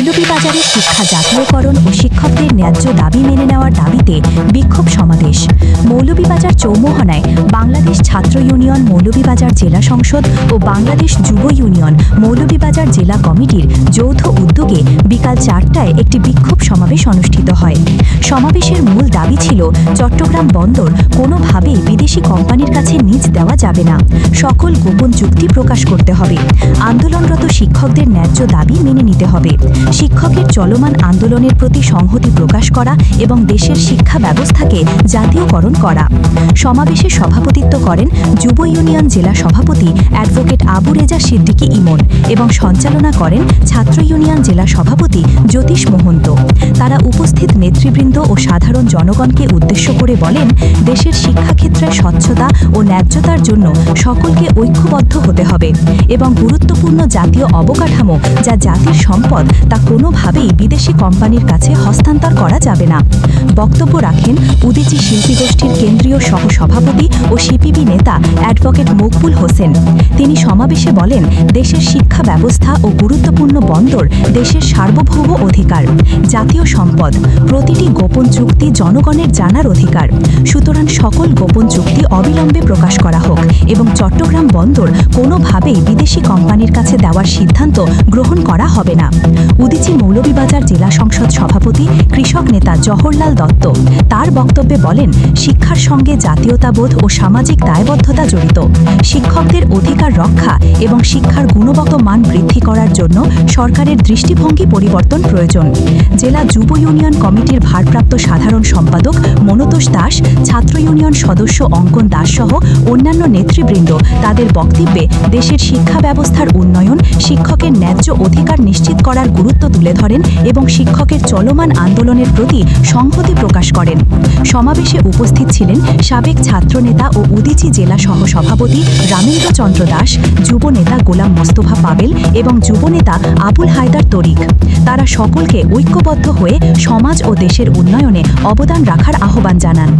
মৌলভীবাজারের শিক্ষা জাতীয়করণ ও শিক্ষকদের ন্যায্য দাবি মেনে নেওয়ার দাবিতে বিক্ষোভ সমাবেশ। মৌলভীবাজার চৌমোহনায় বাংলাদেশ ছাত্র ইউনিয়ন মৌলভীবাজার জেলা সংসদ ও বাংলাদেশ যুব ইউনিয়ন মৌলভীবাজার জেলা কমিটির যৌথ উদ্যোগে বিকাল চারটায় একটি বিক্ষোভ সমাবেশ অনুষ্ঠিত হয়। সমাবেশের মূল দাবি ছিল, চট্টগ্রাম বন্দর কোনোভাবেই বিদেশি কোম্পানির কাছে নিজ দেওয়া যাবে না। সকল গোপন চুক্তি প্রকাশ করতে হবে। আন্দোলনরত শিক্ষকদের ন্যায্য দাবি মেনে নিতে হবে। শিক্ষকের চলমান আন্দোলনের প্রতি সংহতি প্রকাশ করা এবং দেশের শিক্ষা ব্যবস্থাকে জাতীয়করণ করা। সমাবেশে সভাপতিত্ব করেন যুব ইউনিয়ন জেলা সভাপতি অ্যাডভোকেট আবু রেজা সিদ্দিকী ইমন। এবং সঞ্চালনা করেন ছাত্র ইউনিয়ন জেলা সভাপতি জ্যোতিষ মোহন্ত। তারা উপস্থিত নেতৃবৃন্দ ও সাধারণ জনগণকে উদ্দেশ্য করে বলেন, দেশের শিক্ষাক্ষেত্রে স্বচ্ছতা ও ন্যায্যতার জন্য সকলকে ঐক্যবদ্ধ হতে হবে এবং গুরুত্বপূর্ণ জাতীয় অবকাঠামো যা জাতির সম্পদ তা কোনোভাবেই বিদেশি কোম্পানির কাছে হস্তান্তর করা যাবে না। বক্তব্য রাখেন উদিচি শিল্পী গোষ্ঠীর কেন্দ্রীয় সহসভাপতি ও সিপিবি নেতা অ্যাডভোকেট মকবুল হোসেন। তিনি সমাবেশে বলেন, দেশের শিক্ষা ব্যবস্থা ও গুরুত্বপূর্ণ বন্দর দেশের সার্বভৌম অধিকার, জাতীয় সম্পদ, প্রতিটি গোপন চুক্তি জনগণের জানার অধিকার। সুতরাং সকল গোপন চুক্তি অবিলম্বে প্রকাশ করা হোক এবং চট্টগ্রাম বন্দর কোনোভাবেই বিদেশি কোম্পানির কাছে দেওয়ার সিদ্ধান্ত গ্রহণ করা হবে না। উদিচি মৌলভীবাজার জেলা সংসদ সভাপতি, কৃষক নেতা জওহরলাল দত্ত তার বক্তব্যে বলেন, শিক্ষার সঙ্গে জাতীয়তাবোধ ও সামাজিক দায়বদ্ধতা জড়িত। শিক্ষকদের অধিকার রক্ষা এবং শিক্ষার গুণগত মান বৃদ্ধি করার জন্য সরকারের দৃষ্টিভঙ্গি পরিবর্তন প্রয়োজন। জেলা যুব ইউনিয়ন কমিটির ভারপ্রাপ্ত সাধারণ সম্পাদক মনতোষ দাস, ছাত্র ইউনিয়ন সদস্য অঙ্কন দাস সহ অন্যান্য নেতৃবৃন্দ তাদের বক্তব্যে দেশের শিক্ষা ব্যবস্থার উন্নয়ন, শিক্ষকের ন্যায্য অধিকার নিশ্চিত করার গুরুত্ব তুলে ধরেন এবং শিক্ষকের চলমান আন্দোলনের প্রতি সংহতি প্রকাশ করেন। সমাবেশে উপস্থিত ছিলেন সাবেক ছাত্রনেতা ও উদিচি জেলা সহসভাপতি রামেন্দ্রচন্দ্র দাস, যুব নেতা গোলাম মোস্তফা পাবেল এবং যুবনেতা আবুল হায়দার তরিক। তারা সকলকে ঐক্যবদ্ধ হয়ে সমাজ ও দেশের উন্নয়নে অবদান রাখার আহ্বান জানান।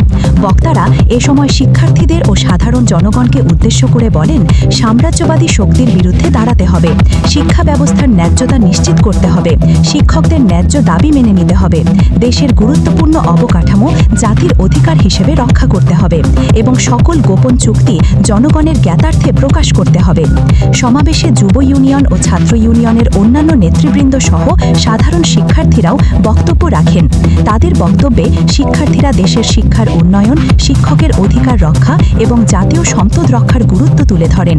বক্তারা এ সময় শিক্ষার্থীদের ও সাধারণ জনগণকে উদ্দেশ্য করে বলেন, সাম্রাজ্যবাদী শক্তির বিরুদ্ধে দাঁড়াতে হবে। শিক্ষা ব্যবস্থার ন্যায্যতা নিশ্চিত করতে হবে। শিক্ষকদের ন্যায্য দাবি মেনে নিতে হবে। দেশের গুরুত্বপূর্ণ অবকাঠামো জাতির অধিকার হিসেবে রক্ষা করতে হবে এবং সকল গোপন চুক্তি জনগণের জ্ঞাতার্থে প্রকাশ করতে হবে। সমাবেশে যুব ইউনিয়ন ও ছাত্র ইউনিয়নের অন্যান্য নেতৃবৃন্দ সহ সাধারণ শিক্ষার্থীরাও বক্তব্য রাখেন। তাদের বক্তব্যে শিক্ষার্থীরা দেশের শিক্ষার উন্নয়ন, শিক্ষকের অধিকার রক্ষা এবং জাতীয় সম্পদ রক্ষার গুরুত্ব তুলে ধরেন।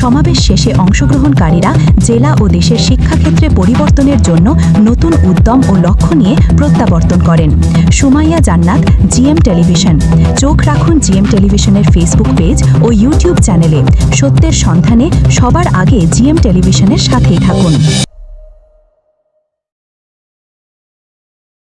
সমাবেশ শেষে অংশগ্রহণকারীরা জেলা ও দেশের শিক্ষাক্ষেত্রে পরিবর্তনের জন্য নতুন উদ্যম ও লক্ষ্য নিয়ে প্রত্যাবর্তন করেন। সুমাইয়া জান্নাত, জিএম টেলিভিশন। চোখ রাখুন জিএম টেলিভিশনের ফেসবুক পেজ ও ইউটিউব চ্যানেলে। সত্যের সন্ধানে সবার আগে জিএম টেলিভিশনের সাথেই থাকুন।